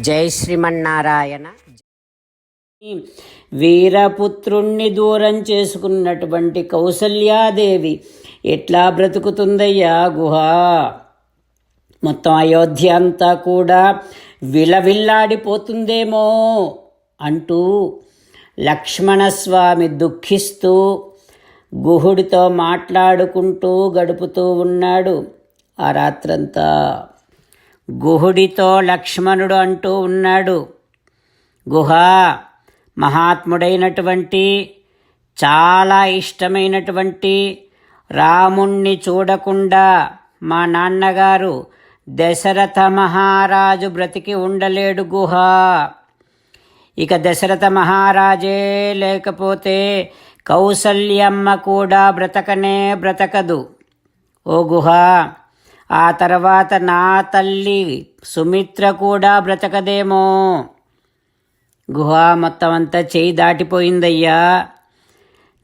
జై శ్రీమన్నారాయణ. వీరపుత్రుణ్ణి దూరం చేసుకున్నటువంటి కౌసల్యాదేవి ఎట్లా బ్రతుకుతుందయ్యా గుహ? మొత్తం అయోధ్య అంతా కూడా విలవిల్లాడిపోతుందేమో అంటూ లక్ష్మణస్వామి దుఃఖిస్తూ గుహుడితో మాట్లాడుకుంటూ గడుపుతూ ఉన్నాడు ఆ రాత్రంతా. గుహుడితో లక్ష్మణుడు అంటూ ఉన్నాడు. గుహ మహాత్ముడైనటువంటి చాలా ఇష్టమైనటువంటి రాముణ్ణి చూడకుండా మా నాన్నగారు దశరథ మహారాజు బ్రతికి ఉండలేడు గుహ. ఇక దశరథ మహారాజే లేకపోతే కౌసల్యమ్మ కూడా బ్రతకనే బ్రతకదు. ఓ గుహ ఆ తర్వాత నా తల్లి సుమిత్ర కూడా బ్రతకదేమో. గుహ మొత్తం అంతా చేయి దాటిపోయిందయ్యా.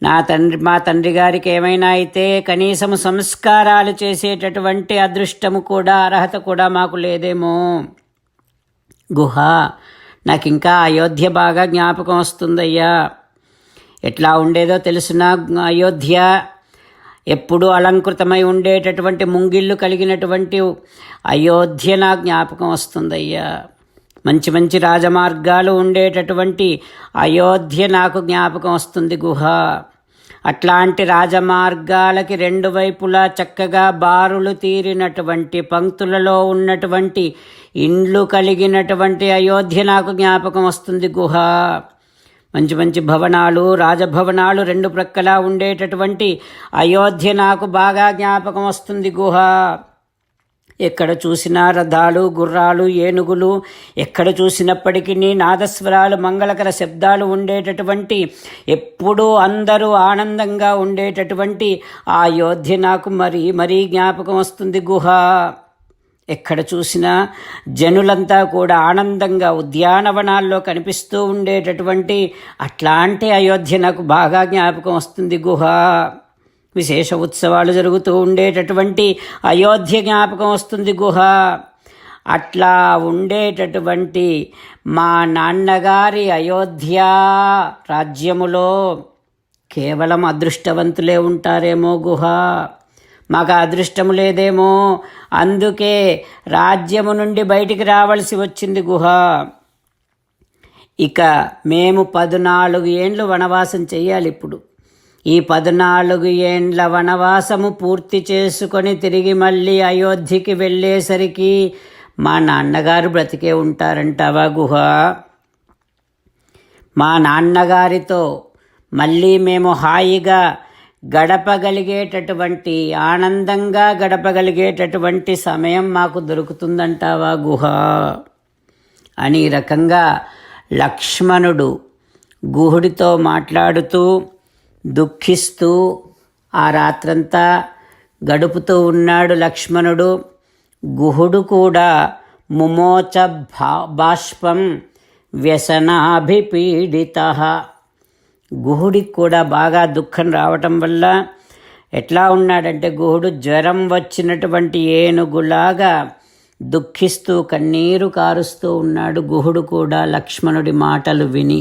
నా తండ్రి మా తండ్రి గారికి ఏమైనా అయితే కనీసం సంస్కారాలు చేసేటటువంటి అదృష్టము కూడా అర్హత కూడా మాకు లేదేమో. గుహ నాకు ఇంకా అయోధ్య బాగా జ్ఞాపకం వస్తుందయ్యా. ఎట్లా ఉండేదో తెలుసునా అయోధ్య? ఎప్పుడూ అలంకృతమై ఉండేటటువంటి ముంగిళ్ళు కలిగినటువంటి అయోధ్య నా జ్ఞాపకం వస్తుందయ్యా. మంచి మంచి రాజమార్గాలు ఉండేటటువంటి అయోధ్య నాకు జ్ఞాపకం వస్తుంది గుహ. అట్లాంటి రాజమార్గాలకి రెండు వైపులా చక్కగా బారులు తీరినటువంటి పంక్తులలో ఉన్నటువంటి ఇండ్లు కలిగినటువంటి అయోధ్య నాకు జ్ఞాపకం వస్తుంది గుహ. మంచి మంచి భవనాలు రాజభవనాలు రెండు ప్రక్కలా ఉండేటటువంటి అయోధ్య నాకు బాగా జ్ఞాపకం వస్తుంది గుహ. ఎక్కడ చూసినా రథాలు గుర్రాలు ఏనుగులు ఎక్కడ చూసినప్పటికీ నాదస్వరాలు మంగళకర శబ్దాలు ఉండేటటువంటి ఎప్పుడూ అందరూ ఆనందంగా ఉండేటటువంటి ఆ అయోధ్య నాకు మరీ మరీ జ్ఞాపకం వస్తుంది గుహ. ఎక్కడ చూసినా జనులంతా కూడా ఆనందంగా ఉద్యానవనాల్లో కనిపిస్తూ ఉండేటటువంటి అట్లాంటి అయోధ్య నాకు బాగా జ్ఞాపకం వస్తుంది గుహ. విశేష ఉత్సవాలు జరుగుతూ ఉండేటటువంటి అయోధ్య జ్ఞాపకం వస్తుంది గుహ. అట్లా ఉండేటటువంటి మా నాన్నగారి అయోధ్య రాజ్యములో కేవలం అదృష్టవంతులే ఉంటారేమో గుహ. మాకు అదృష్టము లేదేమో. అందుకే రాజ్యము నుండి బయటికి రావలసి వచ్చింది గుహ. ఇక మేము పద్నాలుగు ఏండ్లు వనవాసం చేయాలి ఇప్పుడు. ఈ పద్నాలుగు ఏండ్ల వనవాసము పూర్తి చేసుకొని తిరిగి మళ్ళీ అయోధ్యకి వెళ్ళేసరికి మా నాన్నగారు బ్రతికే ఉంటారంటావా గుహ? మా నాన్నగారితో మళ్ళీ మేము హాయిగా గడపగలిగేటటువంటి ఆనందంగా గడపగలిగేటటువంటి సమయం మాకు దొరుకుతుందంటావా గుహ? అని ఈ రకంగా లక్ష్మణుడు గుహుడితో మాట్లాడుతూ దుఃఖిస్తూ ఆ రాత్రంతా గడుపుతూ ఉన్నాడు లక్ష్మణుడు. గుహుడు కూడా ముమోచ భా బాష్పం వ్యసనాభిపీడిత. గుహుడికి కూడా బాగా దుఃఖం రావటం వల్ల ఎట్లా ఉన్నాడంటే గుహుడు జ్వరం వచ్చినటువంటి ఏనుగులాగా దుఃఖిస్తూ కన్నీరు కారుస్తూ ఉన్నాడు. గుహుడు కూడా లక్ష్మణుడి మాటలు విని